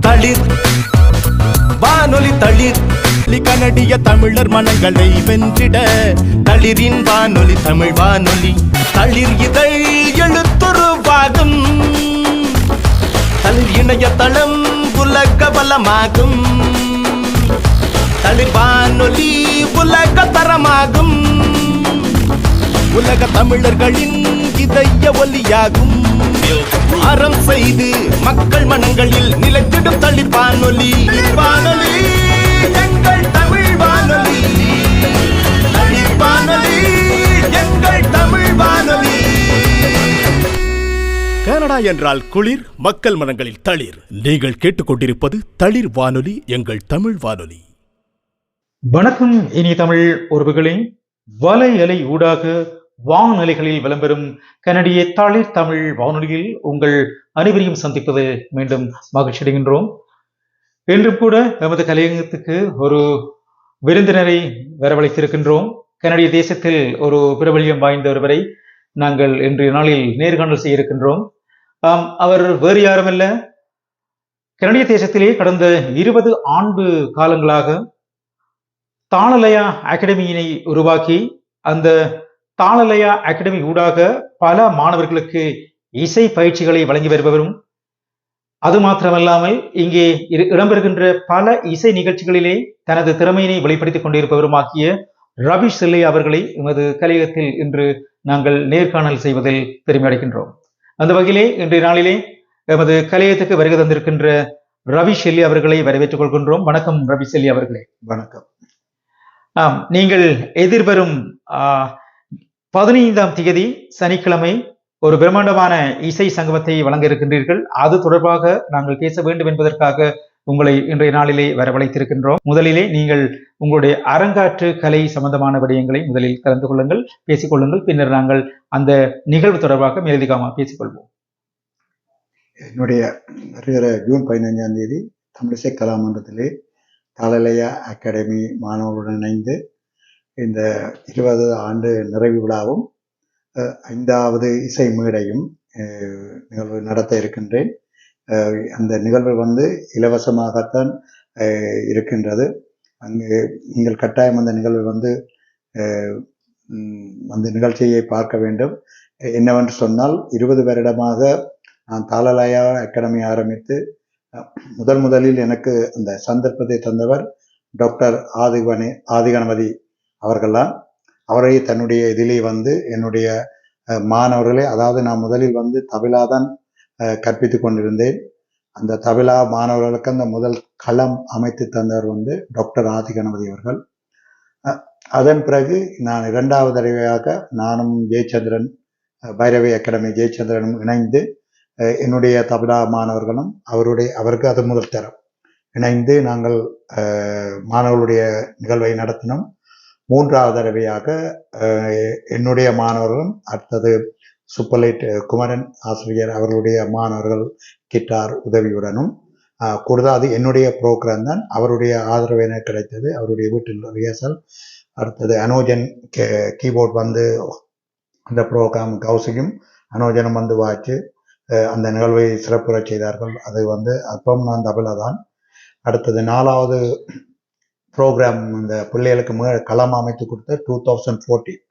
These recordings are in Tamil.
தளிர் வானொலி தளிர். கனடிய தமிழர் மனங்களை வென்றிட தளிரின் வானொலி தமிழ் வானொலி. தளிர் இதழ் எழுத்துருவாகும் தளிர் இணையதளம் உலக பலமாகும் தளிர் வானொலி உலக தரமாகும். உலக தமிழர்களின் இதய ஒலியாகும். அறம் செய்து மக்கள் மனங்களில் நிலைத்திடும் தளிர் வானொலி வானொலி எங்கள் தமிழ் வானொலி. தளிர் வானொலி எங்கள் தமிழ் வானொலி. கனடா என்றால் குளிர் மக்கள் மனங்களில் தளிர். நீங்கள் கேட்டுக்கொண்டிருப்பது தளிர் வானொலி எங்கள் தமிழ் வானொலி. வணக்கம் இனிய தமிழ் உறவுகளே. வலை அலை ஊடாக வானொலிகளில் விளம்பெறும் கனடிய தளிர் தமிழ் வானொலியில் உங்கள் அனைவரையும் சந்திப்பது மீண்டும் மகிழ்ச்சி அடைகின்றோம். இன்றும் கூட நமது கலையங்கத்துக்கு ஒரு விருந்தினரை வரவழைத்திருக்கின்றோம். கனடிய தேசத்தில் ஒரு பிரபல்யம் வாய்ந்த ஒருவரை நாங்கள் இன்றைய நாளில் நேர்காணல் செய்ய இருக்கின்றோம் ஆம் அவர் வேறு யாருமல்ல. கனடிய தேசத்திலே கடந்த இருபது ஆண்டு காலங்களாக தாளலயா அகாடமியினை உருவாக்கி அந்த தாளலயா அகாடமி ஊடாக பல மாணவர்களுக்கு இசை பயிற்சிகளை வழங்கி வருபவரும் அது மாத்திரமல்லாமல் இங்கே இடம்பெறுகின்ற பல இசை நிகழ்ச்சிகளிலே தனது திறமையினை வெளிப்படுத்திக் கொண்டிருப்பவருமாகிய ரவி செல்லை அவர்களை எமது கலையகத்தில் இன்று நாங்கள் நேர்காணல் செய்வதில் பெருமை அடைகின்றோம். அந்த வகையிலே இன்றைய நாளிலே எமது கலையகத்துக்கு வருகை தந்திருக்கின்ற ரவி ஷெல்லி அவர்களை வரவேற்றுக் கொள்கின்றோம். வணக்கம் ரவி செல்லி அவர்களே. வணக்கம். ஆம் நீங்கள் எதிர்வரும் ஆ, பதினைந்தாம் தேதி சனிக்கிழமை ஒரு பிரம்மாண்டமான இசை சங்கமத்தை வழங்க இருக்கின்றீர்கள் அது தொடர்பாக நாங்கள் பேச வேண்டும் என்பதற்காக உங்களை இன்றைய நாளிலே வரவழைத்திருக்கின்றோம். முதலிலே நீங்கள் உங்களுடைய அரங்காற்று கலை சம்பந்தமான விடயங்களை முதலில் கலந்து கொள்ளுங்கள் பேசிக்கொள்ளுங்கள் பின்னர் நாங்கள் அந்த நிகழ்வு தொடர்பாக மேலதிகமாக பேசிக்கொள்வோம் என்னுடைய வருகிற ஜூன் பதினைஞ்சாம் தேதி தமிழிசை கலாமன்றத்திலே தாளலையா அகாடமி மாணவர்களுடன் இணைந்து இந்த இருபது ஆண்டு நிறைவு விழாவும் ஐந்தாவது இசை மேடையும் நிகழ்வு நடத்த இருக்கின்றேன். அந்த நிகழ்வு வந்து இலவசமாகத்தான் இருக்கின்றது. அங்கு நீங்கள் கட்டாயம் அந்த நிகழ்வு வந்து அந்த நிகழ்ச்சியை பார்க்க வேண்டும். என்னவென்று சொன்னால் இருபது வருடமாக நான் தாளலயா அகாடமி ஆரம்பித்து முதல் முதலில் எனக்கு அந்த சந்தர்ப்பத்தை தந்தவர் டாக்டர் ஆதிகணி ஆதிகணபதி அவர்களால் அவரை தன்னுடைய இதிலே வந்து என்னுடைய மாணவர்களே அதாவது நான் முதலில் வந்து தபிலா தான் கற்பித்து கொண்டிருந்தேன். அந்த தபிலா மாணவர்களுக்கு அந்த முதல் களம் அமைத்து தந்தவர் வந்து டாக்டர் ஆதிகணபதி அவர்கள். அதன் பிறகு நான் இரண்டாவது தடவையாக நானும் ஜெயச்சந்திரன் பைரவி அகாடமி ஜெயச்சந்திரனும் இணைந்து என்னுடைய தபிலா மாணவர்களும் அவருடைய அவருக்கு அது முதல் தரம். இணைந்து நாங்கள் மாணவர்களுடைய நிகழ்வை நடத்தினோம். மூன்றாவது தடவையாக என்னுடைய மாணவர்களும் அடுத்தது சுப்பலைட் குமரன் ஆசிரியர் அவர்களுடைய மாணவர்கள் கிட்டார் உதவியுடனும் அஹ், அது என்னுடைய ப்ரோக்ராம் தான். அவருடைய ஆதரவு எனக்கு கிடைத்தது. அவருடைய வீட்டில் ரிஹர்சல் அடுத்தது அனோஜன் கீபோர்ட் வந்து அந்த ப்ரோக்ராம் கௌசியும் அனோஜனும் வந்து வாய்ச்சு அந்த நிகழ்வை சிறப்புறச் செய்தார்கள். அது வந்து அப்பம் நான் தபில தான் அடுத்தது நாலாவது ப்ரோக்ராம் இந்த பிள்ளைகளுக்கு மிக களம் அமைத்து கொடுத்த டூ தௌசண்ட் ஃபோர்டீன்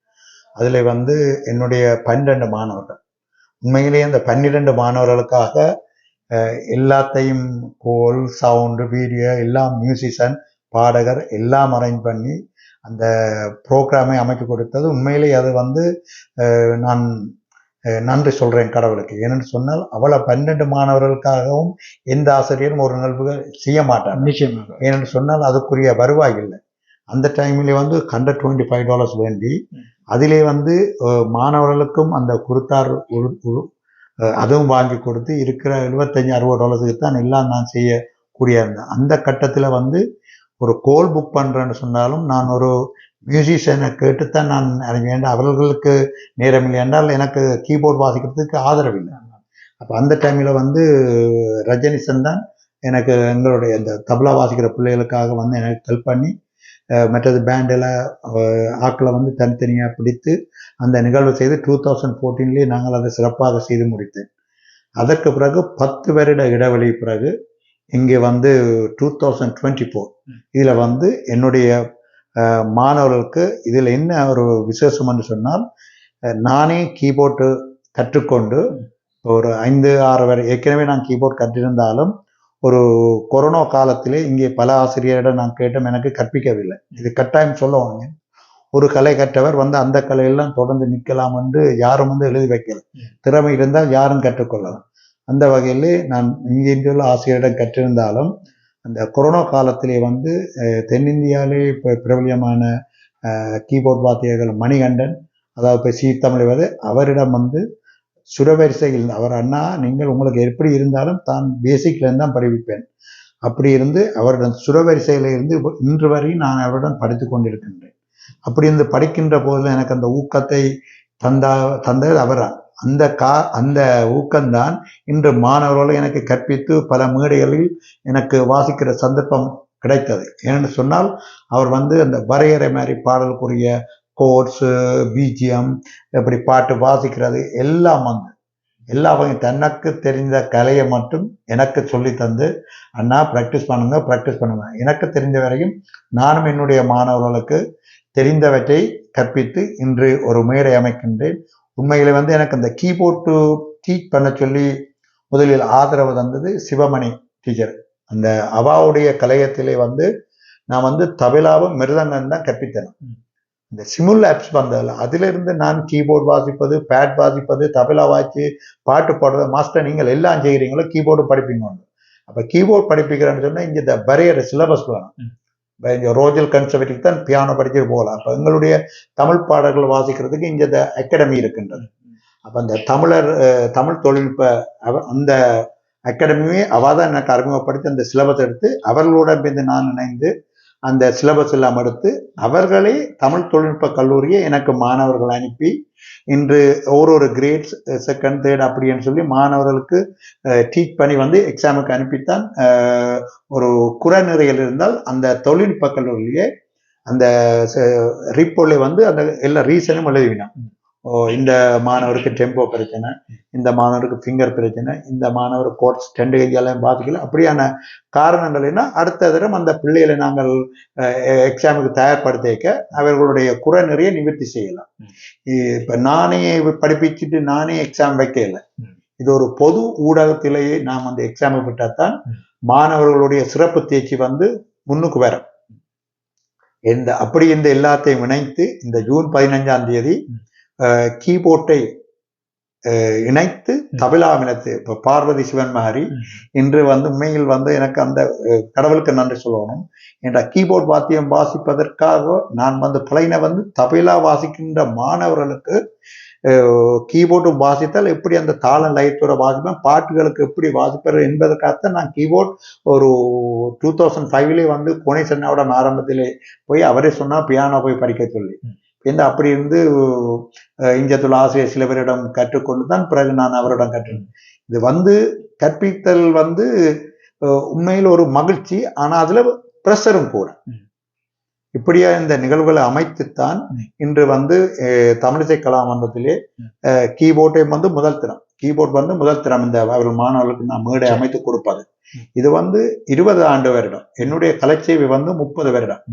அதில் வந்து என்னுடைய பன்னிரெண்டு மாணவர்கள். உண்மையிலேயே அந்த பன்னிரெண்டு மாணவர்களுக்காக எல்லாத்தையும் கோல் சவுண்டு வீடியோ எல்லாம் மியூசிஷியன் பாடகர் எல்லாம் அரேஞ்ச் பண்ணி அந்த ப்ரோக்ராமை அமைத்து கொடுத்தது. உண்மையிலேயே அது வந்து நான் நன்றி சொல்றேன் கடவுளுக்கு. ஏனென்று சொன்னால் அவ்வளோ பன்னெண்டு மாணவர்களுக்காகவும் எந்த ஆசிரியரும் ஒரு நிகழ்வுகள் செய்ய மாட்டார் நிச்சயமாக. ஏனென்று சொன்னால் அதுக்குரிய வருவாய் இல்லை. அந்த டைமில் வந்து ஹண்ட்ரட் டுவெண்ட்டி ஃபைவ் டாலர்ஸ் வேண்டி அதிலே வந்து மாணவர்களுக்கும் அந்த குருத்தார் அதுவும் வாங்கி கொடுத்து இருக்கிற எழுபத்தஞ்சு அறுபது டாலர்ஸுக்கு தான் எல்லாம் நான் செய்யக்கூடிய இருந்தேன் அந்த கட்டத்தில் வந்து ஒரு கோல் புக் பண்ணுறேன்னு சொன்னாலும் நான் ஒரு மியூசிஷியனை கேட்டுத்தான் நான் அறிவேன் அவர்களுக்கு நேரம் இல்லை என்றால் எனக்கு கீபோர்ட் வாசிக்கிறதுக்கு ஆதரவு இல்லை அப்போ அந்த டைமில் வந்து ரஜினிசன் தான் எனக்கு எங்களுடைய இந்த தபலா வாசிக்கிற பிள்ளைகளுக்காக வந்து எனக்கு ஹெல்ப் பண்ணி மற்றது பேண்டில் ஆட்களை வந்து தனித்தனியாக பிடித்து அந்த நிகழ்வு செய்து டூ தௌசண்ட் ஃபோர்டீன்லேயே நாங்கள் அதை சிறப்பாக செய்து முடித்தேன். அதற்கு பிறகு பத்து வருட இடைவெளி பிறகு இங்கே வந்து டூ தௌசண்ட் டுவெண்ட்டி ஃபோர் இதில் வந்து என்னுடைய மாணவர்களுக்கு இதில் என்ன ஒரு விசேஷம் என்று சொன்னால் நானே கீபோர்டு கற்றுக்கொண்டு ஒரு ஐந்து ஆறு வரை ஏற்கனவே நான் கீபோர்ட் கற்றிருந்தாலும் ஒரு கொரோனா காலத்திலே இங்கே பல ஆசிரியரிடம் நான் கேட்டோம் எனக்கு கற்பிக்கவில்லை. இது கட்டாயம் சொல்லுவாங்க. ஒரு கலை கற்றவர் வந்து அந்த கலையெல்லாம் தொடர்ந்து நிற்கலாம் என்று யாரும் வந்து எழுதி வைக்கல. திறமை இருந்தால் யாரும் கற்றுக்கொள்ளலாம். அந்த வகையிலே நான் இங்கே உள்ள ஆசிரியரிடம் கற்றிருந்தாலும் அந்த கொரோனா காலத்திலே வந்து தென்னிந்தியாவிலே இப்போ பிரபலியமான கீபோர்ட் வாத்தியர்கள் மணிகண்டன் அதாவது இப்போ சீத்தமிழ் வந்து அவரிடம் வந்து சுரவரிசையில் அவர் அண்ணா நீங்கள் உங்களுக்கு எப்படி இருந்தாலும் தான் பேசிக்லேருந்து தான் படிப்பிப்பேன். அப்படி இருந்து அவரிடம் சுரவரிசையில் இருந்து இன்று வரை நான் அவரிடம் படித்து கொண்டிருக்கின்றேன். அப்படி இருந்து படிக்கின்ற போதில் எனக்கு அந்த ஊக்கத்தை தந்தா தந்தது அவரான் அந்த கா அந்த ஊக்கம்தான் இன்று மாணவர்கள் எனக்கு கற்பித்து பல மேடைகளில் எனக்கு வாசிக்கிற சந்தர்ப்பம் கிடைத்தது. ஏன்னு சொன்னால் அவர் வந்து அந்த வரையறை மாதிரி பாடலுக்குரிய கோர்ஸு பிஜிஎம் இப்படி பாட்டு வாசிக்கிறது எல்லாம் வந்து எல்லா வகை தனக்கு தெரிந்த கலையை மட்டும் எனக்கு சொல்லி தந்து அண்ணா ப்ராக்டிஸ் பண்ணுங்க ப்ராக்டிஸ் பண்ணுங்க. எனக்கு தெரிந்த வரையும் நானும் என்னுடைய மாணவர்களுக்கு தெரிந்தவற்றை கற்பித்து இன்று ஒரு மேடை அமைக்கின்றேன். உண்மையிலே வந்து எனக்கு அந்த கீபோர்டு டீச் பண்ண சொல்லி முதலில் ஆதரவு தந்தது சிவமணி டீச்சர் அந்த அவாவுடைய கலையத்திலே வந்து நான் வந்து தபிலாவும் மிருதங்கம் தான் கற்பித்தேன். இந்த சிமுல் ஆப்ஸ் வந்ததில்ல அதிலிருந்து நான் கீபோர்டு வாசிப்பது பேட் வாசிப்பது தபலா வாய்ச்சி பாட்டு பாடுறது மாஸ்டர் நீங்கள் எல்லாம் செய்கிறீங்களோ கீபோர்டு படிப்பீங்க அப்போ கீபோர்டு படிப்பிக்கிறேன்னு சொன்னால் இங்கே இந்த பரையற சிலபஸ் வேணும். ரோஜல் கன்சர்வேட்டிவ் தான் பியானோ படிச்சுட்டு போகலாம் அப்போ எங்களுடைய தமிழ் பாடல்கள் வாசிக்கிறதுக்கு இங்கே இந்த அகாடமி இருக்கின்றது. அப்போ அந்த தமிழர் தமிழ் தொழில்நுட்ப அவ- அந்த அகாடமியே அவ தான் எனக்கு அறிமுகப்படுத்தி அந்த சிலபஸ் எடுத்து அவர்களோட சேர்ந்து நான் இணைந்து அந்த சிலபஸ் எல்லாம் எடுத்து அவர்களே தமிழ் தொழில்நுட்ப கல்லூரியை எனக்கு மாணவர்கள் அனுப்பி இன்று ஒரு ஒரு கிரேட்ஸ் செகண்ட் தேர்ட் அப்படின்னு சொல்லி மாணவர்களுக்கு டீச் பண்ணி வந்து எக்ஸாமுக்கு அனுப்பித்தான். ஒரு குறை இருந்தால் அந்த தொழில்நுட்ப கல்லூரியிலே அந்த ரிப்போர்ட்ல வந்து அந்த எல்லா ரீசனும் எழுதிவினான். ஓ இந்த மாணவருக்கு டெம்போ பிரச்சனை இந்த மாணவருக்கு ஃபிங்கர் பிரச்சனை இந்த மாணவர் கோர்ஸ் டெண்டு கையெல்லாம் பாதிக்கல. அப்படியான காரணங்கள் என்ன? அடுத்த தரம் அந்த பிள்ளைகளை நாங்கள் எக்ஸாமுக்கு தயார்படுத்த வைக்க அவர்களுடைய குறை நிறைய நிவர்த்தி செய்யலாம். இப்ப நானே படிப்பிச்சுட்டு நானே எக்ஸாம் வைக்கல. இது ஒரு பொது ஊடகத்திலேயே நாம் அந்த எக்ஸாமை விட்டாதான் மாணவர்களுடைய சிறப்பு தேர்ச்சி வந்து முன்னுக்கு வரும். இந்த அப்படி இந்த எல்லாத்தையும் இணைத்து இந்த ஜூன் பதினஞ்சாம் தேதி ம். கீபோர்டை அஹ், இணைத்து தபிலா இணைத்து இப்ப பார்வதி சிவன் மாதிரி இன்று வந்து உண்மையில் வந்து எனக்கு அந்த கடவுளுக்கு நன்றி சொல்லணும். என்ற கீபோர்ட் வாத்தியம் வாசிப்பதற்காக நான் வந்து பிளைனை வந்து தபிலா வாசிக்கின்ற மாணவர்களுக்கு கீபோர்டு வாசித்தால் எப்படி அந்த தாளம் லயத்தோட வாசிப்பேன் பாட்டுகளுக்கு எப்படி வாசிப்பது என்பதற்காக நான் கீபோர்ட் ஒரு டூ தௌசண்ட் ஃபைவ்லேயே வந்து கோணை சென்னாவோட ஆரம்பத்திலே போய் அவரே சொன்னா பியானோ போய் படிக்க சொல்லி. இந்த அப்படி இருந்து இஞ்சத்துள்ள ஆசிரியர் சில பேரிடம் கற்றுக்கொண்டு தான் பிறகு நான் அவரிடம் கற்றேன் இது வந்து கற்பித்தல் வந்து உண்மையில் ஒரு மகிழ்ச்சி ஆனா அதுல ப்ரெஷரும் கூட. இப்படியா இந்த நிகழ்வுகளை அமைத்துத்தான். இன்று வந்து தமிழிசை கலாமன்றத்திலே. கீபோர்டை வந்து முதல் திறம் கீபோர்ட் வந்து முதல் திறம் இந்த அவர்கள் மாணவர்களுக்கு நான் மேடை அமைத்து கொடுப்பது. இது வந்து இருபது ஆண்டு வருடம் என்னுடைய கலைச்சேவை வந்து முப்பது வருடம்.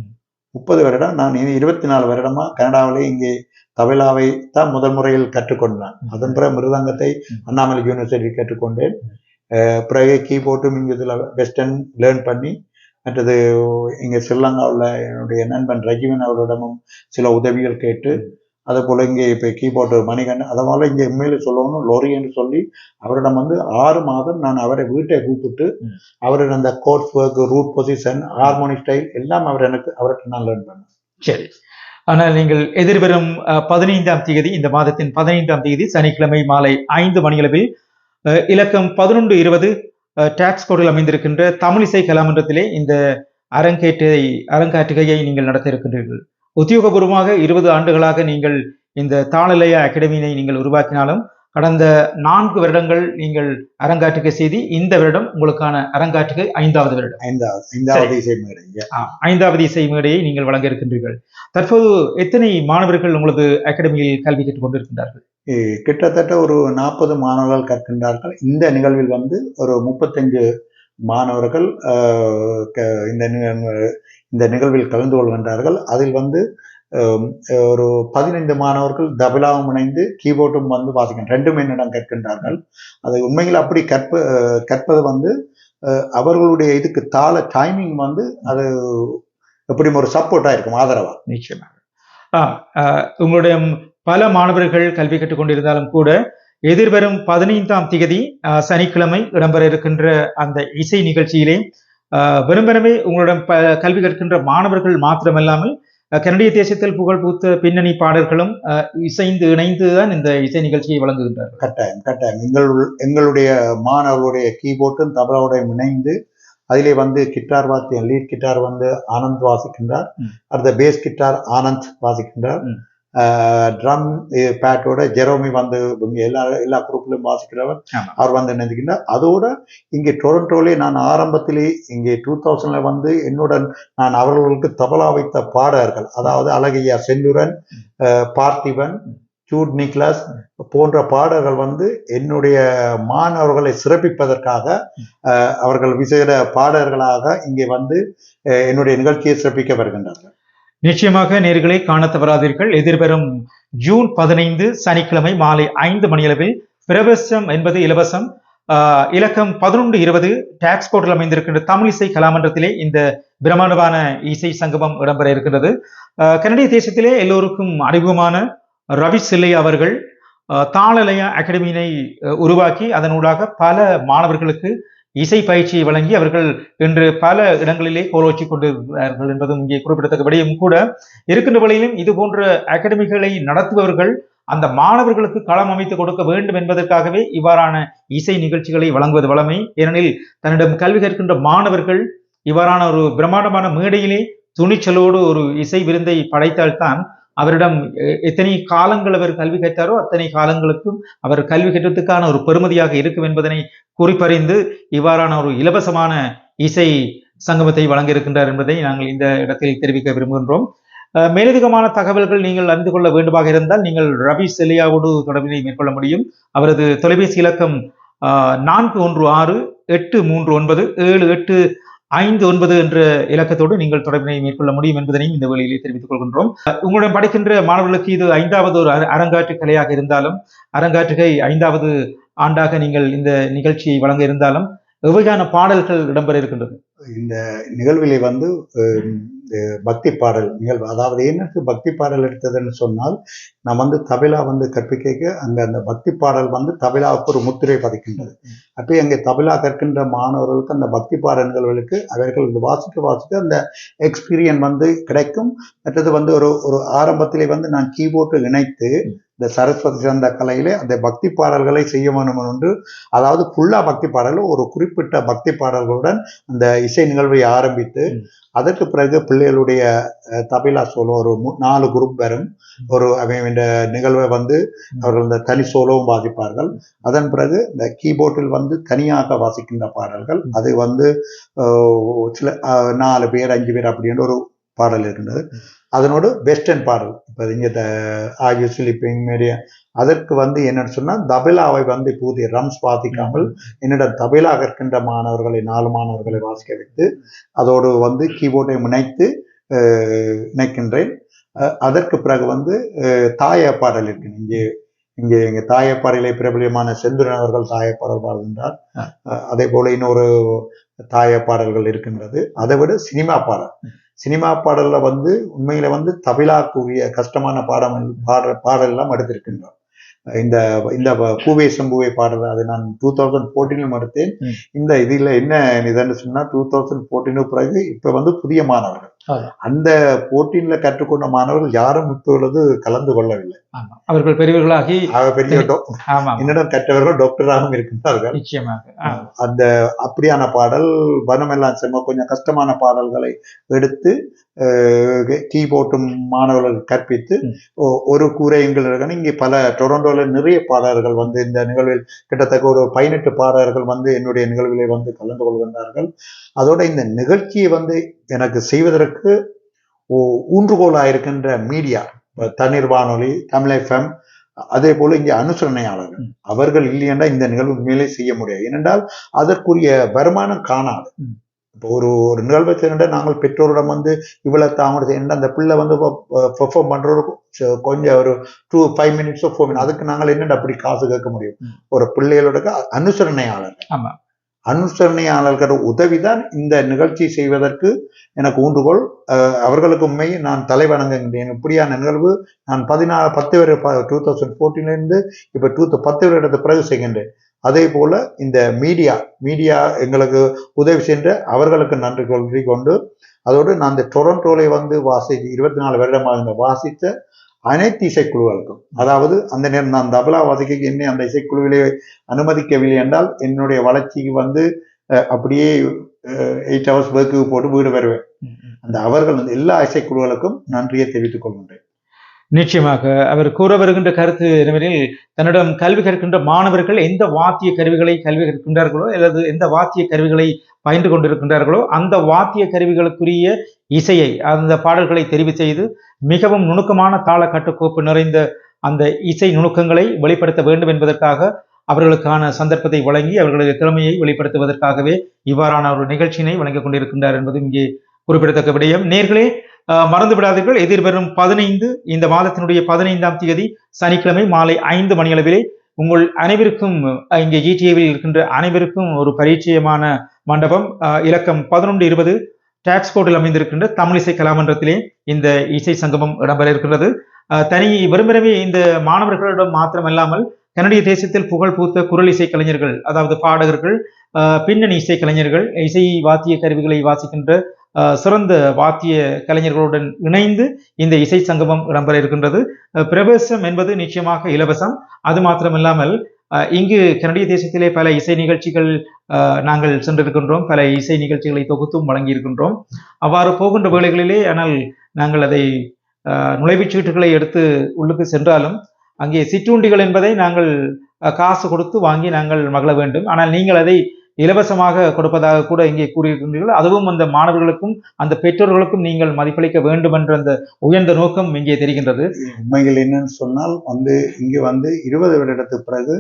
முப்பது வருடம் நான் இனி இருபத்தி நாலு வருடமா கனடாவிலே இங்கே தபிலாவை தான் முதல் முறையில் கற்றுக்கொண்டான். அதன் பிறகு மிருதங்கத்தை. அண்ணாமலை யூனிவர்சிட்டி கற்றுக்கொண்டேன் பிறகு கீபோர்டும் இங்கே இதில் வெஸ்டர்ன் லேர்ன் பண்ணி மற்றது இங்கே ஸ்ரீலங்காவில் என்னுடைய நண்பன் ரஜீவன் அவரிடமும் சில உதவிகள் கேட்டு அதே போல் இங்கே இப்போ கீபோர்டு மணிகண்டன் அதை போல இங்கே உண்மையில சொல்லணும் லொரியன்னு சொல்லி அவரிடம் வந்து ஆறு மாதம் நான் அவரை வீட்டை கூப்பிட்டு. அவரோட அந்த chords work root position harmony style எல்லாம் அவர் எனக்கு அவர்கிட்ட நான் லேர்ன் பண்ணேன். சரி. ஆனால் நீங்கள் எதிர்வரும் பதினைந்தாம் தேதி இந்த மாதத்தின் பதினைந்தாம் தேதி சனிக்கிழமை மாலை ஐந்து மணியளவில் இலக்கம் பதினொன்று இருபது டாக்ஸ் கோடில் அமைந்திருக்கின்ற தமிழிசை கலாமன்றத்திலே இந்த அரங்கேற்றை அரங்காற்றுகையை நீங்கள் நடத்த இருக்கின்றீர்கள் உத்தியோகபூர்வமாக இருபது ஆண்டுகளாக நீங்கள் இந்த தாளலய அகாடமியினை நீங்கள் உருவாக்கினாலும் கடந்த நான்கு வருடங்கள் நீங்கள் அரங்காற்றுகை செய்தி இந்த வருடம் உங்களுக்கான அரங்காற்றுகை ஐந்தாவது வருடம். ஐந்தாவது ஐந்தாவது இசை மேடை ஐந்தாவது இசை மேடையை நீங்கள் வழங்க இருக்கின்றீர்கள். தற்போது எத்தனை மாணவர்கள் உங்களது அகாடமியில் கல்வி கற்றுக் கொண்டிருக்கின்றார்கள்? கிட்டத்தட்ட ஒரு நாற்பது மாணவர்கள் கற்கின்றார்கள். இந்த நிகழ்வில் வந்து ஒரு முப்பத்தஞ்சு மாணவர்கள் இந்த இந்த நிகழ்வில் கலந்து கொள்கின்றார்கள். அதில் வந்து ஒரு பதினைந்து மாணவர்கள் தபிலாவும் இணைந்து கீபோர்டும் வந்து வாசிக்கின்றனர். ரெண்டுமே என்னிடம் கற்கின்றார்கள் அதை உண்மையில் அப்படி கற்ப அஹ், கற்பது வந்து அஹ், அவர்களுடைய இதுக்கு தாள டைமிங் வந்து அது எப்படியும் ஒரு சப்போர்ட்டாக இருக்கும் ஆதரவா? நிச்சயமாக. ஆ, உங்களுடைய பல மாணவர்கள் கல்வி கற்றுக்கொண்டிருந்தாலும் கூட எதிர்வரும் பதினைந்தாம் திகதி சனிக்கிழமை இடம்பெற இருக்கின்ற அந்த இசை நிகழ்ச்சியிலே வெறுமெனவே உங்களிடம் ப கல்வி கற்கின்ற மாணவர்கள் மாத்திரமல்லாமல் கனடிய தேசத்தில் புகழ் பூத்த பின்னணி பாடல்களும் இசைந்து இணைந்து தான் இந்த இசை நிகழ்ச்சியை வழங்குகின்றார்கள் கட்டாயம் கட்டாயம் எங்கள் எங்களுடைய மாணவர்களுடைய கீபோர்டும் தபலாவுடன் இணைந்து அதிலே வந்து கிட்டார் வாத்தியம் லீட் கிட்டார் வந்து ஆனந்த் வாசிக்கின்றார். அடுத்த பேஸ் கிட்டார் ஆனந்த் வாசிக்கின்றார். ட்ரம் பேட்டோட ஜெரோமி வந்து எல்லா எல்லா குரூப்லையும் வாசிக்கிறவர். அவர் வந்து நினைக்கின்றார் அதோட இங்கே டொரண்டோலே நான் ஆரம்பத்திலே இங்கே டூ தௌசண்ட்ல வந்து என்னுடன் நான் அவர்களுக்கு தபலா வைத்த பாடகர்கள் அதாவது அழகையா செந்தூரன் பார்த்திபன் ஜூட் நிக்லஸ் போன்ற பாடல்கள் வந்து என்னுடைய மாணவர்களை சிறப்பிப்பதற்காக அவர்கள் விசேட பாடகர்களாக இங்கே வந்து என்னுடைய நிகழ்ச்சியை சிறப்பிக்க வருகின்றார்கள். நிச்சயமாக நேர்களை காண தவறாதீர்கள் எதிர்வரும் ஜூன் பதினைந்து சனிக்கிழமை மாலை ஐந்து மணியளவில் பிரவேசம் என்பது இலவசம். ஆஹ் இலக்கம் பதினொன்று இருபது டாக்ஸ் போர்ட்டில் அமைந்திருக்கின்ற தமிழ் இசை கலாமன்றத்திலே இந்த பிரம்மாண்டமான இசை சங்கமம் இடம்பெற இருக்கின்றது. ஆஹ் கனடிய தேசத்திலே எல்லோருக்கும் அறிமுகமான ரவி சில்லை அவர்கள் ஆஹ் தாளலய அகாடமியினை உருவாக்கி அதனூடாக பல மாணவர்களுக்கு இசை பயிற்சியை வழங்கி அவர்கள் இன்று பல இடங்களிலே கோலோச்சி கொண்டிருக்கிறார்கள் என்பதும் இங்கே குறிப்பிடத்தக்க விடயம் கூட. இருக்கின்ற வழியிலும் இது போன்ற அகாடமிகளை நடத்துபவர்கள் அந்த மாணவர்களுக்கு களம் அமைத்து கொடுக்க வேண்டும் என்பதற்காகவே இவ்வாறான இசை நிகழ்ச்சிகளை வழங்குவது வளமை ஏனெனில் தன்னிடம் கல்வி கற்கின்ற மாணவர்கள் இவ்வாறான ஒரு பிரம்மாண்டமான மேடையிலே துணிச்சலோடு ஒரு இசை விருந்தை படைத்தால்தான் அவரிடம் எத்தனை காலங்கள் அவர் கல்வி கற்றாரோ அத்தனை காலங்களுக்கும் அவர் கல்வி கற்றத்துக்கான ஒரு பெருமதியாக இருக்கும் என்பதனை குறிப்பறிந்து இவ்வாறான ஒரு இலவசமான இசை சங்கமத்தை வழங்க இருக்கின்றார் என்பதை நாங்கள் இந்த இடத்தில் தெரிவிக்க விரும்புகின்றோம். அஹ் மேலதிகமான தகவல்கள் நீங்கள் அறிந்து கொள்ள வேண்டுமாக இருந்தால் நீங்கள் ரவி செலியாவோடு தொடர்பினை மேற்கொள்ள முடியும். அவரது தொலைபேசி இலக்கம் நான்கு ஒன்று ஆறு எட்டு மூன்று ஒன்பது ஏழு எட்டு ஐந்து ஒன்பது என்ற இலக்கத்தோடு நீங்கள் தொடர்பினை மேற்கொள்ள முடியும் என்பதனையும் இந்த வேளையிலே தெரிவித்துக் கொள்கின்றோம். உங்களுடன் படிக்கின்ற மாணவர்களுக்கு இது ஐந்தாவது ஒரு அரங்காற்று கலையாக இருந்தாலும் அரங்காற்றுகை ஐந்தாவது ஆண்டாக நீங்கள் இந்த நிகழ்ச்சியை வழங்க இருந்தாலும் எவ்வகையான பாடல்கள் இடம்பெற இருக்கின்றது? இந்த நிகழ்விலே வந்து பக்தி பாடல் நிகழ்வு அதாவது எனக்கு பக்தி பாடல் எடுத்ததுன்னு சொன்னால் நான் வந்து தபிலா வந்து கற்பிக்க அங்கே அந்த பக்தி பாடல் வந்து தபிலாவுக்கு ஒரு முத்திரை பதிக்கின்றது. அப்போ அங்கே தபிலா கற்கின்ற மாணவர்களுக்கு அந்த பக்தி பாடல் நிகழ்வுகளுக்கு அவர்கள் இது வாசிக்க வாசிக்க அந்த எக்ஸ்பீரியன் வந்து கிடைக்கும். மற்றது வந்து ஒரு ஒரு ஆரம்பத்திலே வந்து நான் கீபோர்டு இணைத்து இந்த சரஸ்வதி சிறந்த கலையிலே அந்த பக்தி பாடல்களை செய்ய வேண்டும் என்று அதாவது ஃபுல்லா பக்தி பாடல்கள் ஒரு குறிப்பிட்ட பக்தி பாடல்களுடன் அந்த இசை நிகழ்வை ஆரம்பித்து. அதற்கு பிறகு பிள்ளைகளுடைய தபிலா சோலோ ஒரு மூ- நாலு குரூப் வரும். ஒரு இந்த நிகழ்வை வந்து அவர்கள் இந்த தனி சோலோவும் வாசிப்பார்கள். அதன் பிறகு இந்த கீபோர்டில் வந்து தனியாக வாசிக்கின்ற பாடல்கள். அது வந்து சில நாலு பேர் அஞ்சு பேர் அப்படின்னு ஒரு பாடல் இருந்தது. அதனோடு வெஸ்டர்ன் பாடல். இப்போ இங்கே ஆகிய ஸ்லிப்பிங் மாரி அதற்கு வந்து என்னன்னு சொன்னால் தபிலாவை வந்து புதிய ரம்ஸ் வாசிக்காமல் என்னிடம் தபிலா கற்கின்ற மாணவர்களை நாலு மாணவர்களை வாசிக்க வைத்து அதோடு வந்து கீபோர்டை இணைக்கின்றேன். அஹ், அதற்கு பிறகு வந்து தாய பாடல் இருக்கு இங்கே இங்கே எங்க தாயப்பாடலை பிரபலியமான செந்துரன் அவர்கள் தாயப்பாடல் பாடுகின்றார் அதே போல இன்னொரு தாய பாடல்கள் இருக்கின்றது. அதை விட சினிமா பாடல். சினிமா பாடலில் வந்து உண்மையில் வந்து தபிலாக்குரிய கஷ்டமான பாடம் பாடுற பாடலெல்லாம் எடுத்திருக்கின்றார். இந்த இந்த பூவே சம்புவை பாடுற அது நான் டூ தௌசண்ட் ஃபோர்டீனிலும் எடுத்தேன். இந்த இதுல என்ன இதுன்னு சொன்னா டூ தௌசண்ட் ஃபோர்டீனுக்கு பிறகு இப்ப வந்து புதிய மாணவர்கள். அந்த போர்டீன்ல கற்றுக்கொண்ட மாணவர்கள் யாரும் இப்பொழுது கலந்து கொள்ளவில்லை. அவர்கள் பெரியவர்களாகி பெரிய என்னிடம் கற்றவர்கள் டாக்டராகவும் இருக்கின்றார்கள். நிச்சயமாக. அந்த அப்படியான பாடல் வனமெல்லாம் செம்ம கொஞ்சம் கஷ்டமான பாடல்களை எடுத்து கீபோர்டும் மாணவர்கள் கற்பித்து ஒரு கூரை எங்கள் இருக்கணும் இங்கே பல டொரண்டோல நிறைய பாடகர்கள் வந்து இந்த நிகழ்வில் கிட்டத்தட்ட ஒரு பதினெட்டு பாடகர்கள் வந்து என்னுடைய நிகழ்விலே வந்து கலந்து கொள்கின்றார்கள் அதோட இந்த நிகழ்ச்சியை வந்து எனக்கு செய்வதற்கு ஊன்றுகோலாக இருக்கின்ற மீடியா தண்ணீர் வானொலி தமிழ் எஃப்எம் அதே போல இங்கே அனுசரணையாளர்கள். அவர்கள் இல்லையென்றா இந்த நிகழ்வு உண்மையிலே செய்ய முடியாது ஏனென்றால் அதற்குரிய வருமானம் காணாது. இப்போ ஒரு ஒரு நிகழ்வை செய்யணும்னா நாங்கள் பெற்றோரிடம் வந்து இவ்வளவு தாமதம் செய்யணும் அந்த பிள்ளை வந்து பெர்ஃபார்ம் பண்றதுக்கு ச- கொஞ்சம் ஒரு டூ ஃபைவ் மினிட்ஸோ ஃபோர் மினிட் அதுக்கு நாங்கள் என்னென்ன அப்படி காசு கேட்க முடியும். ஒரு பிள்ளைகளோட அனுசரணையாளர்கள். ஆமா. அனுசரணையாளர்கள் உதவிதான் இந்த நிகழ்ச்சி செய்வதற்கு எனக்கு ஊன்றுகோல். அஹ், அவர்களுக்கு உண்மை நான் தலை வணங்குகின்றேன். இப்படியான நிகழ்வு நான் பதினாலு பத்து வரை டூ தௌசண்ட் ஃபோர்டீன்லேருந்து இப்போ டூ பத்து வருடத்து பிறகு செய்கின்றேன். அதே போல இந்த மீடியா மீடியா எங்களுக்கு உதவி சென்ற அவர்களுக்கு நன்றி கொள்கை கொண்டு அதோடு நான் இந்த டொரண்டோலை வந்து வாசித்து இருபத்தி நாலு வருடமாக வாசித்த அனைத்து இசைக்குழுக்களுக்கும் அதாவது அந்த நேரம் நான் தபலா வாசிக்க என்னை அந்த இசைக்குழுவிலே அனுமதிக்கவில்லை என்றால் என்னுடைய வளர்ச்சிக்கு வந்து அப்படியே எயிட் ஹவர்ஸ் ஒர்க்கு போட்டு வீடு வருவேன். அந்த அவர்கள் எல்லா இசைக்குழுக்களுக்கும் நன்றியை தெரிவித்துக் கொள்கின்றேன் நிச்சயமாக அவர் கூற வருகின்ற கருத்து என்னவெனில் தன்னிடம் கல்வி கற்கின்ற மாணவர்கள் எந்த வாத்திய கருவிகளை கல்வி கற்கின்றார்களோ அல்லது எந்த வாத்திய கருவிகளை பயின்று கொண்டிருக்கின்றார்களோ அந்த வாத்திய கருவிகளுக்குரிய இசையை அந்த பாடல்களை தெரிவு செய்து மிகவும் நுணுக்கமான தாள கட்டுக்கோப்பு நிறைந்த அந்த இசை நுணுக்கங்களை வெளிப்படுத்த வேண்டும் என்பதற்காக அவர்களுக்கான சந்தர்ப்பத்தை வழங்கி அவர்களது திறமையை வெளிப்படுத்துவதற்காகவே இவ்வாறான ஒரு நிகழ்ச்சியினை வழங்கிக் கொண்டிருக்கின்றார் என்பது இங்கே குறிப்பிடத்தக்க விடயம். நேர்களே மறந்து விடாதீர்கள் எதிர்வரும் பதினைந்து இந்த மாதத்தினுடைய பதினைந்தாம் தேதி சனிக்கிழமை மாலை ஐந்து மணியளவிலே உங்கள் அனைவருக்கும் இங்கே ஜிடிஏவில் இருக்கின்ற அனைவருக்கும் ஒரு பரிச்சயமான மண்டபம் இலக்கம் பதினொன்று இருபது டாக்ஸ் கோட்டில் அமைந்திருக்கின்ற தமிழிசை கலாமன்றத்திலே இந்த இசை சங்கமம் இடம்பெற இருக்கின்றது. தனி வெறுமெனவே இந்த மாணவர்களிடம் மாத்திரமல்லாமல் கனடிய தேசத்தில் புகழ் பூத்த குரல் இசை கலைஞர்கள் அதாவது பாடகர்கள் பின்னணி இசை கலைஞர்கள் இசை வாத்திய கருவிகளை வாசிக்கின்ற அஹ், சிறந்த வாத்திய கலைஞர்களுடன் இணைந்து இந்த இசை சங்கமம் இடம்பெற இருக்கின்றது. பிரவேசம் என்பது நிச்சயமாக இலவசம். அது மாத்திரமில்லாமல் இங்கு கனடிய தேசத்திலே பல இசை நிகழ்ச்சிகள் நாங்கள் சென்றிருக்கின்றோம். பல இசை நிகழ்ச்சிகளை தொகுத்தும் வழங்கி இருக்கின்றோம் அவ்வாறு போகின்ற வேளைகளிலே ஆனால் நாங்கள் அதை நுழைவுச் சீட்டுகளை எடுத்து உள்ளுக்கு சென்றாலும் அங்கே சிற்றுண்டிகள் என்பதை நாங்கள் காசு கொடுத்து வாங்கி நாங்கள் மகிழ வேண்டும். ஆனால் நீங்கள் அதை இலவசமாக கொடுப்பதாக கூட இங்கே கூறியிருக்கின்றீர்கள் அதுவும் அந்த மாணவர்களுக்கும் அந்த பெற்றோர்களுக்கும் நீங்கள் மதிப்பளிக்க வேண்டும் என்ற அந்த உயர்ந்த நோக்கம் இங்கே தெரிகின்றது. உண்மைகள் என்னன்னு சொன்னால் வந்து இங்கே வந்து இருபது வருடத்துக்கு பிறகு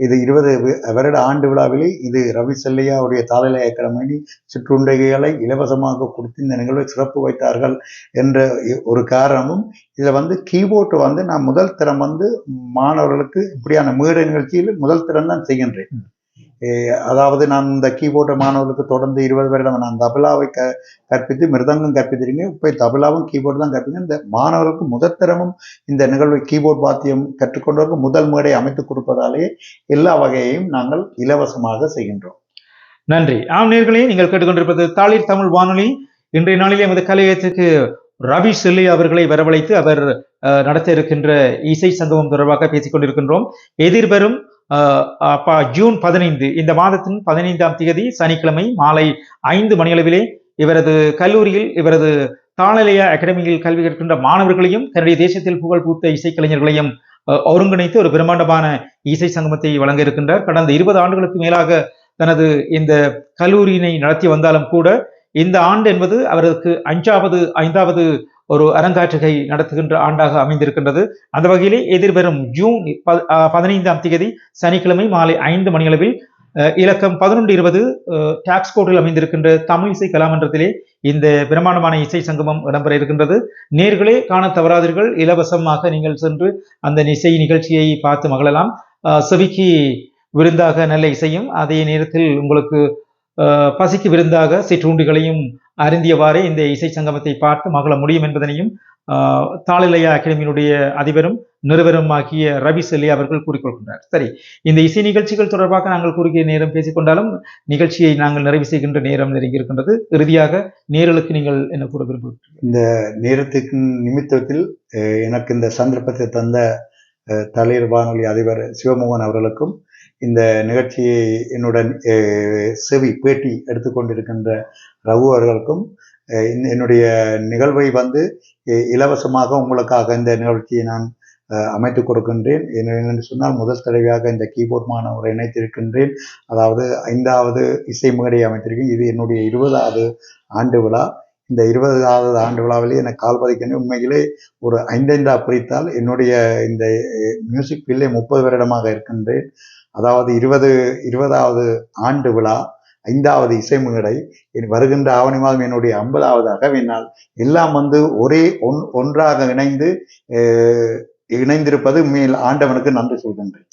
இது இருபது வருட ஆண்டு விழாவிலே இது ரவி செல்லையாவுடைய தாளலை அகாடமி சிற்றுண்டைகளை இலவசமாக கொடுத்து இந்த நிகழ்வை சிறப்பு வைத்தார்கள் என்ற ஒரு காரணமும் இதில் வந்து கீபோர்டு வந்து நான் முதல் திறம் வந்து மாணவர்களுக்கு இப்படியான மேடை நிகழ்ச்சியில் முதல் திறன் தான் செய்கின்றேன். அதாவது நான் இந்த கீபோர்டு மாணவர்களுக்கு தொடர்ந்து இருபது வருடம் நான் தபலாவை க கற்பித்து மிருதங்கம் கற்பித்திருக்கேன் இப்போ தபலாவும் கீபோர்டு தான் கற்பிக்கிறேன். இந்த மாணவர்களுக்கு முதற்தரமும் இந்த நிகழ்வை கீபோர்ட் வாத்தியம் கற்றுக்கொண்டவருக்கு முதல் மேடை அமைத்து கொடுப்பதாலேயே எல்லா வகையையும் நாங்கள் இலவசமாக செய்கின்றோம். நன்றி. ஆம் நேர்களே நீங்கள் கேட்டுக்கொண்டிருப்பது தாளிர் தமிழ் வானொலி. இன்றைய நாளிலே எமது கலையகத்திற்கு ரவி செல்லி அவர்களை வரவழைத்து அவர் அஹ், நடத்த இருக்கின்ற இசை சங்கமம் தொடர்பாக பேசிக் கொண்டிருக்கின்றோம். எதிர்வரும் ஜூன் பதினைந்து இந்த மாதத்தின் பதினைந்தாம் தேதி சனிக்கிழமை மாலை ஐந்து மணியளவிலே இவரது கல்லூரியில் இவரது தாளலய அகாடமியில் கல்வி கற்கின்ற மாணவர்களையும் தன்னுடைய தேசத்தில் புகழ் பூத்த இசைக்கலைஞர்களையும் ஒருங்கிணைத்து ஒரு பிரம்மாண்டமான இசை சங்கமத்தை வழங்க இருக்கின்றார். கடந்த இருபது ஆண்டுகளுக்கு மேலாக தனது இந்த கல்லூரியினை நடத்தி வந்தாலும் கூட இந்த ஆண்டு என்பது அவருக்கு அஞ்சாவது ஐந்தாவது ஒரு அரங்காற்றுகை நடத்துகின்ற ஆண்டாக அமைந்திருக்கின்றது. அந்த வகையிலே எதிர்வரும் ஜூன் பதினைந்தாம் தேதி சனிக்கிழமை மாலை ஐந்து மணியளவில் இலக்கம் பதினொன்று இருபது டாக்ஸ் கோட்டில் அமைந்திருக்கின்ற தமிழ் இசை கலாமன்றத்திலே இந்த பிரமாண்டமான இசை சங்கமம் இடம்பெற இருக்கின்றது. நேர்களே காண தவறாதீர்கள். இலவசமாக நீங்கள் சென்று அந்த இசை நிகழ்ச்சியை பார்த்து மகளலாம் செவிக்கு விருந்தாக நல்ல இசையும் அதே நேரத்தில் உங்களுக்கு பசிக்கு விருந்தாக சிற்றுண்டிகளையும் அருந்தியவாறே இந்த இசை சங்கமத்தை பார்த்து மகள முடியும் என்பதனையும் தாளிலையா அகாடமியினுடைய அதிபரும் நிறுவனம் ஆகிய ரவி செல்லி அவர்கள் கூறிக்கொள்கின்றார். சரி இந்த இசை நிகழ்ச்சிகள் தொடர்பாக நாங்கள் குறுகிய நேரம் பேசிக்கொண்டாலும் நிகழ்ச்சியை நாங்கள் நிறைவு செய்கின்ற நேரம் நெருங்கி இருக்கின்றது இறுதியாக நேரலுக்கு நீங்கள் என்ன கூற விரும்புகிறீர்கள் நேரத்துக்கு நிமித்தத்தில் எனக்கு இந்த சந்தர்ப்பத்தை தந்த அஹ், வானொலி அதிபர் சிவமோகன் அவர்களுக்கும் இந்த நிகழ்ச்சியை என்னுடன் செவி பேட்டி எடுத்துக்கொண்டிருக்கின்ற ரகு அவர்களுக்கும் இந்த- என்னுடைய நிகழ்வை வந்து இலவசமாக உங்களுக்காக இந்த நிகழ்ச்சியை நான் அமைத்து அமைத்துக் கொடுக்கின்றேன். என்று சொன்னால் முதல் தடவையாக இந்த கீபோர்ட் மாணவரை இணைத்திருக்கின்றேன். அதாவது ஐந்தாவது இசை மேடை அமைத்திருக்கேன். இது என்னுடைய இருபதாவது ஆண்டு விழா. இந்த இருபதாவது ஆண்டு விழாவிலே எனக்கு கால் பதிக்கணும் உண்மையிலே ஒரு ஐந்தைந்தா பிரித்தால் என்னுடைய இந்த மியூசிக் ஃபீல்டே முப்பது வருடமாக இருக்கின்றேன். அதாவது இருபது இருபதாவது ஆண்டு விழா ஐந்தாவது இசை மேடை என் வருகின்ற ஆவணி மாதம் என்னுடைய ஐம்பதாவது அகவினால் எல்லாம் வந்து ஒரே ஒன் ஒன்றாக இணைந்து இணைந்திருப்பது மேல் ஆண்டவனுக்கு நன்றி சொல்கின்றேன்.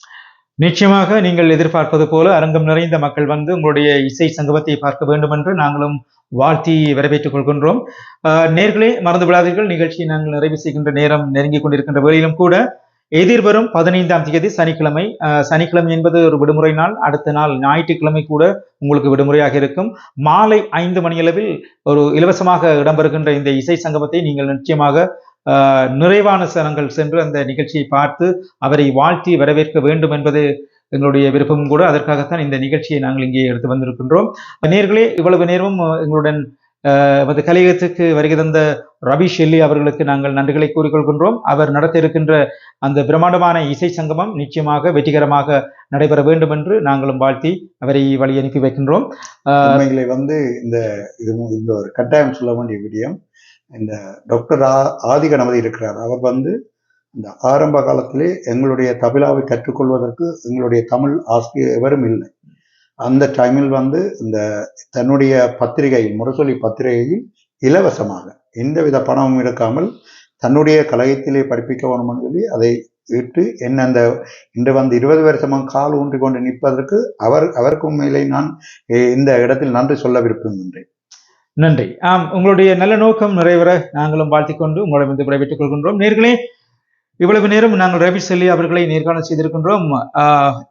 நிச்சயமாக நீங்கள் எதிர்பார்ப்பது போல அரங்கம் நிறைந்த மக்கள் வந்து உங்களுடைய இசை சங்கமத்தை பார்க்க வேண்டும் என்று நாங்களும் வாழ்த்தி வரவேற்றுக் கொள்கின்றோம். நேர்களே மறந்து விடாதீர்கள். நிகழ்ச்சியை நாங்கள் நிறைவு செய்கின்ற நேரம் நெருங்கிக் கொண்டிருக்கின்ற வேளையிலும் கூட எதிர்வரும் பதினைந்தாம் தேதி சனிக்கிழமை சனிக்கிழமை என்பது ஒரு விடுமுறை நாள். அடுத்த நாள் ஞாயிற்றுக்கிழமை கூட உங்களுக்கு விடுமுறையாக இருக்கும். மாலை ஐந்து மணியளவில் ஒரு இலவசமாக இடம்பெறுகின்ற இந்த இசை சங்கமத்தை நீங்கள் நிச்சயமாக நிறைவான சனங்கள் சென்று அந்த நிகழ்ச்சியை பார்த்து அவரை வாழ்த்தி வரவேற்க வேண்டும் என்பது எங்களுடைய விருப்பமும் கூட. அதற்காகத்தான் இந்த நிகழ்ச்சியை நாங்கள் இங்கே எடுத்து வந்திருக்கின்றோம். நேர்களே இவ்வளவு நேரமும் எங்களுடன் எமது கலையகத்துக்கு வருகை தந்த ரவி ஷெல்லி அவர்களுக்கு நாங்கள் நன்றிகளை கூறிக்கொள்கின்றோம். அவர் நடத்த இருக்கின்ற அந்த பிரம்மாண்டமான இசை சங்கமம் நிச்சயமாக வெற்றிகரமாக நடைபெற வேண்டும் என்று நாங்களும் வாழ்த்தி அவரை வழி அனுப்பி வைக்கின்றோம். உண்மைகளை வந்து இந்த இது இந்த ஒரு கட்டாயம் சொல்ல வேண்டிய விடயம் இந்த டாக்டர் ஆ ஆதி கணபதி இருக்கிறார். அவர் வந்து இந்த ஆரம்ப காலத்திலே எங்களுடைய தபிலாவை கற்றுக்கொள்வதற்கு எங்களுடைய தமிழ் ஆசிரியர் எவரும் இல்லை. அந்த டைமில் வந்து இந்த தன்னுடைய பத்திரிகையில் முரசொலி பத்திரிகையில் இலவசமாக எந்தவித பணமும் எடுக்காமல் தன்னுடைய கழகத்திலே படிப்பிக்க வேணும்னு சொல்லி அதை விட்டு என்ன அந்த இன்று வந்து இருபது வருஷமாக கால் ஊன்றி கொண்டு நிற்பதற்கு அவர் அவருக்கு உண்மையிலே நான் இந்த இடத்தில் நன்றி சொல்ல விரும்புகின்றேன். நன்றி. ஆம் உங்களுடைய நல்ல நோக்கம் நிறைவேற நாங்களும் வாழ்த்திக் கொண்டு உங்களிடமிருந்து விடைபெற்றுக் கொள்கின்றோம். நேர்களே இவ்வளவு நேரம் நாங்கள் ரவி செல்லி அவர்களை நேர்காணல் செய்திருக்கின்றோம்.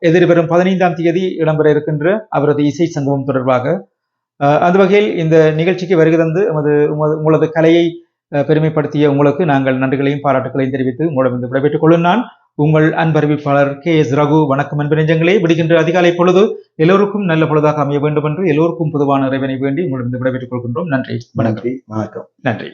எதிர்வரும் பதினைந்தாம் தேதி இடம்பெற இருக்கின்ற அவரது இசை சங்கமம் தொடர்பாக. அந்த வகையில் இந்த நிகழ்ச்சிக்கு வருகை தந்து உமது உங்களது கலையை பெருமைப்படுத்திய உங்களுக்கு நாங்கள் நன்றிகளையும் பாராட்டுகளையும் தெரிவித்து உங்களிடமிருந்து விடைபெற்றுக் கொள்ளும் நான் உங்கள் அன்பறிவிப்பாளர் கே எஸ் ரகு. வணக்கம் அன்பு நெஞ்சங்களே. விடுகின்ற அதிகாலை பொழுது எல்லோருக்கும் நல்ல பொழுதாக அமைய வேண்டும் என்று எல்லோருக்கும் பொதுவான இறைவனை வேண்டி உங்களிடமிருந்து விடைபெற்றுக் கொள்கின்றோம். நன்றி. வணக்கம். வணக்கம். நன்றி.